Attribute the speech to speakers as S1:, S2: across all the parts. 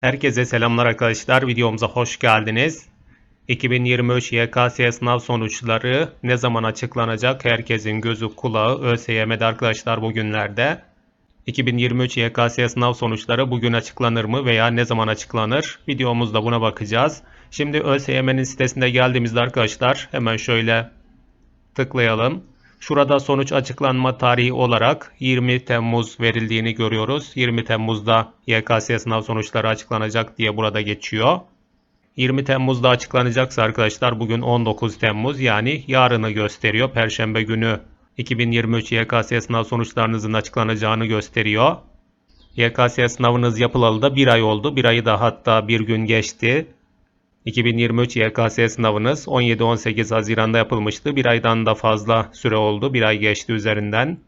S1: Herkese selamlar arkadaşlar. Videomuza hoş geldiniz. 2023 YKS sınav sonuçları ne zaman açıklanacak? Herkesin gözü kulağı ÖSYM'de arkadaşlar bugünlerde. 2023 YKS sınav sonuçları bugün açıklanır mı veya ne zaman açıklanır? Videomuzda buna bakacağız. Şimdi ÖSYM'nin sitesinde geldiğimizde arkadaşlar hemen şöyle tıklayalım. Şurada sonuç açıklanma tarihi olarak 20 Temmuz verildiğini görüyoruz. 20 Temmuz'da YKS sınav sonuçları açıklanacak diye burada geçiyor. 20 Temmuz'da açıklanacaksa arkadaşlar bugün 19 Temmuz yani yarını gösteriyor. Perşembe günü 2023 YKS sınav sonuçlarınızın açıklanacağını gösteriyor. YKS sınavınız yapılalı da bir ay oldu. Bir ayı da hatta bir gün geçti. 2023 YKS sınavınız 17-18 Haziran'da yapılmıştı. Bir aydan da fazla süre oldu. Bir ay geçti üzerinden.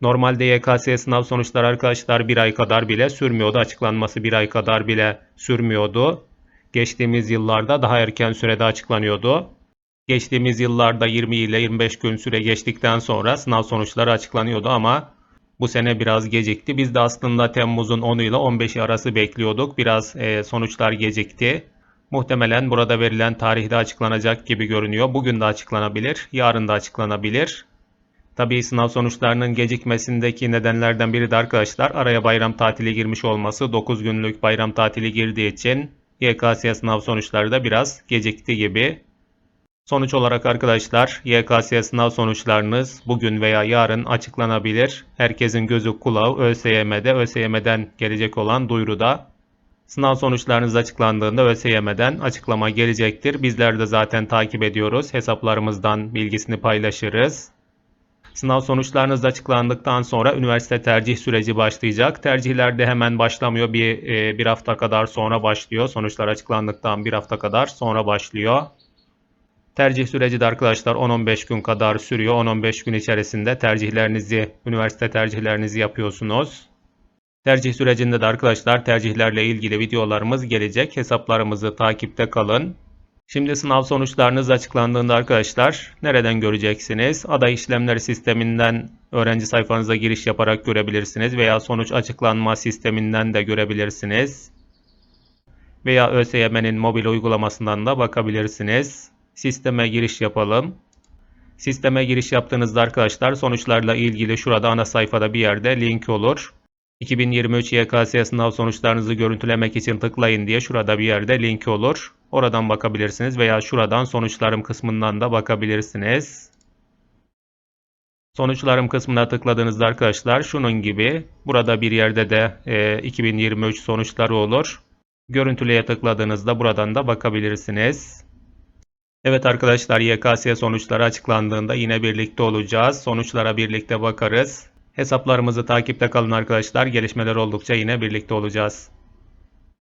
S1: Normalde YKS sınav sonuçları arkadaşlar bir ay kadar bile sürmüyordu. Açıklanması bir ay kadar bile sürmüyordu. Geçtiğimiz yıllarda daha erken sürede açıklanıyordu. Geçtiğimiz yıllarda 20 ile 25 gün süre geçtikten sonra sınav sonuçları açıklanıyordu ama bu sene biraz gecikti. Biz de aslında Temmuz'un 10'u ile 15'i arası bekliyorduk. Biraz e, sonuçlar gecikti. Muhtemelen burada verilen tarihte açıklanacak gibi görünüyor. Bugün de açıklanabilir, yarın da açıklanabilir. Tabii sınav sonuçlarının gecikmesindeki nedenlerden biri de arkadaşlar araya bayram tatili girmiş olması. 9 günlük bayram tatili girdiği için YKS sınav sonuçları da biraz gecikti gibi. Sonuç olarak arkadaşlar YKS sınav sonuçlarınız bugün veya yarın açıklanabilir. Herkesin gözü kulağı ÖSYM'de, ÖSYM'den gelecek olan duyuruda. Sınav sonuçlarınız açıklandığında ÖSYM'den açıklama gelecektir. Bizler de zaten takip ediyoruz. Hesaplarımızdan bilgisini paylaşırız. Sınav sonuçlarınız açıklandıktan sonra üniversite tercih süreci başlayacak. Tercihler de hemen başlamıyor. Bir, e, bir hafta kadar sonra başlıyor. Sonuçlar açıklandıktan bir hafta kadar sonra başlıyor. Tercih süreci de arkadaşlar 10-15 gün kadar sürüyor. 10-15 gün içerisinde tercihlerinizi, üniversite tercihlerinizi yapıyorsunuz. Tercih sürecinde de arkadaşlar tercihlerle ilgili videolarımız gelecek. Hesaplarımızı takipte kalın. Şimdi sınav sonuçlarınız açıklandığında arkadaşlar nereden göreceksiniz? Aday işlemleri sisteminden öğrenci sayfanıza giriş yaparak görebilirsiniz veya sonuç açıklanma sisteminden de görebilirsiniz. Veya ÖSYM'nin mobil uygulamasından da bakabilirsiniz. Sisteme giriş yapalım. Sisteme giriş yaptığınızda arkadaşlar sonuçlarla ilgili şurada ana sayfada bir yerde link olur. 2023 YKS sınav sonuçlarınızı görüntülemek için tıklayın diye şurada bir yerde link olur. Oradan bakabilirsiniz veya şuradan sonuçlarım kısmından da bakabilirsiniz. Sonuçlarım kısmına tıkladığınızda arkadaşlar şunun gibi burada bir yerde de e, 2023 sonuçları olur. Görüntüleye tıkladığınızda buradan da bakabilirsiniz. Evet arkadaşlar YKS sonuçları açıklandığında yine birlikte olacağız. Sonuçlara birlikte bakarız. Hesaplarımızı takipte kalın arkadaşlar. Gelişmeler oldukça yine birlikte olacağız.